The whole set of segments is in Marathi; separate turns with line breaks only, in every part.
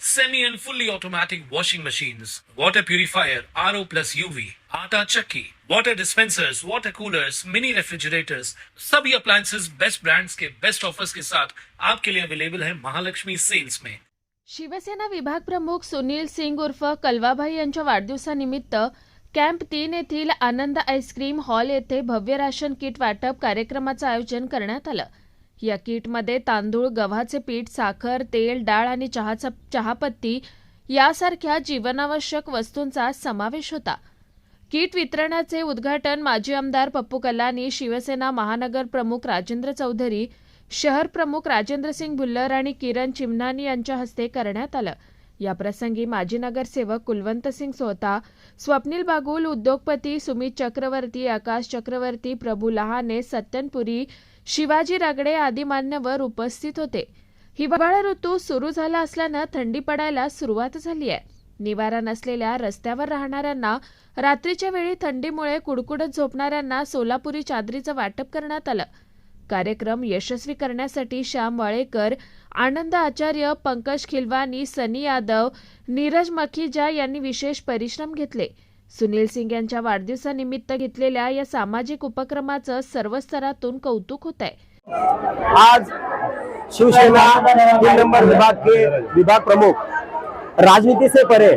semi and fully automatic washing machines, water purifier, RO plus UV, आटा चक्की, water dispensers, water coolers, mini refrigerators, सभी appliances बेस्ट ब्रांड्स के बेस्ट ऑफर्स के साथ आपके लिए अवेलेबल है महालक्ष्मी सेल्स में
शिवसेना विभाग प्रमुख सुनील सिंग उर्फ कलवाभाई यांच्या वाढदिवसानिमित्त कॅम्प तीन येथील आनंद आईस्क्रीम हॉल येथे भव्य राशन किट वाटप कार्यक्रमाचं आयोजन करण्यात आलं. या किटमध्ये तांदूळ गव्हाचे पीठ साखर तेल डाळ आणि चहाचा चहापत्ती यासारख्या जीवनावश्यक वस्तूंचा समावेश होता. किट वितरणाचे उद्घाटन माजी आमदार पप्पू कलानी शिवसेना महानगर प्रमुख राजेंद्र चौधरी शहर प्रमुख राजेंद्रसिंग भुल्लर आणि किरण चिमनानी यांच्या हस्ते करण्यात आलं. याप्रसंगी माजी नगरसेवक कुलवंतसिंग सोहता स्वप्नील बागुल उद्योगपती सुमित चक्रवर्ती आकाश चक्रवर्ती प्रभू लहाने सत्यनपुरी शिवाजी रागडे आदी मान्यवर उपस्थित होते. हिवाळा ऋतू सुरू झाला असल्यानं थंडी पडायला सुरुवात झाली आहे. निवारा नसलेल्या रस्त्यावर राहणाऱ्यांना रात्रीच्या वेळी थंडीमुळे कुडकुडत झोपणाऱ्यांना सोलापुरी चादरीचं वाटप करण्यात आलं. कार्यक्रम यशस्वी करण्यासाठी श्याम वाळेकर आनंद आचार्य पंकज खिलवानी सनी यादव नीरज मखिजा यांनी विशेष परिश्रम घेतले. सुनील सिंग यांच्या वाढदिवसानिमित्त घेतलेल्या या सामाजिक उपक्रमाचं सर्व स्तरातून कौतुक होत आहे
आज शिवसेना तीन नंबर विभाग के विभाग प्रमुख राजनीति से परे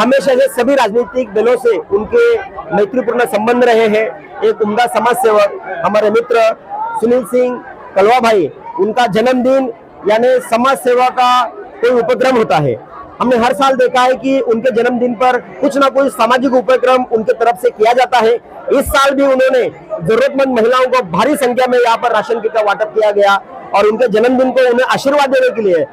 हमेशा से सभी राजनीतिक दलों से उनके मैत्रीपूर्ण संबंध रहे हैं। एक उम्दा समाज सेवक हमारे मित्र सुनील सिंह कलवा भाई, उनका जन्मदिन यानी समाज सेवा का कोई उपक्रम होता है। हमने हर साल देखा है कि उनके जन्मदिन पर कुछ ना कुछ सामाजिक उपक्रम उनके तरफ़ से किया जाता है। इस साल भी उन्होंने जरूरतमंद महिलाओं को भारी संख्या में यहाँ पर राशन किट का वाटप किया गया और उनके जन्मदिन को उन्हें आशीर्वाद देने के लिए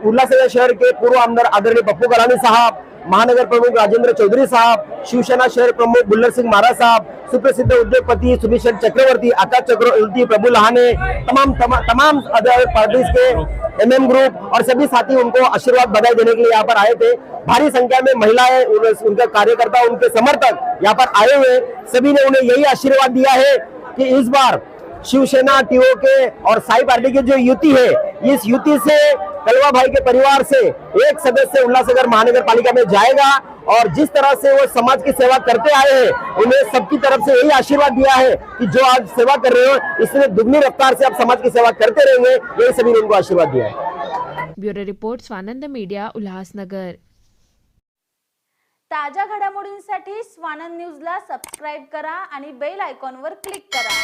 उल्लासनगर शहर के पूर्व आमदार आदरणीय पप्पू कलानी साहब, महानगर प्रमुख राजेंद्र चौधरी साहब, शिवसेना शहर प्रमुख बुल्लर सिंह महाराज साहब सुप्रसिद्ध उद्योगपति सुनील चक्रवर्ती आकाश चक्रवर्ती प्रभु लहाने तमाम तमा, तमाम पार्टीज़ के एमएम ग्रुप और सभी साथी उनको आशीर्वाद बधाई देने के लिए यहाँ पर आए थे। भारी संख्या में महिलाएँ उन- उनके कार्यकर्ता उनके समर्थक यहाँ पर आए हुए सभी ने उन्हें यही आशीर्वाद दिया है कि इस बार शिवसेना टीओ के और साई पार्टी की जो युति है इस युति से कलवा भाई के परिवार से एक सदस्य उल्लासनगर महानगर पालिका में जाएगा। और जिस तरह से वो समाज की सेवा करते आए हैं उन्हें सबकी तरफ़ से यही आशीर्वाद दिया है कि जो आज सेवा कर रहे हो इसमें दुगनी रफ्तार से आप समाज की सेवा करते रहेंगे यही सभी ने उनको आशीर्वाद दिया है।
Bureau report Swanand media Ulhasnagar.
ताज्या घडामोडींसाठी स्वानंद न्यूजला सबस्क्राईब करा आणि बेल आयकॉनवर क्लिक करा.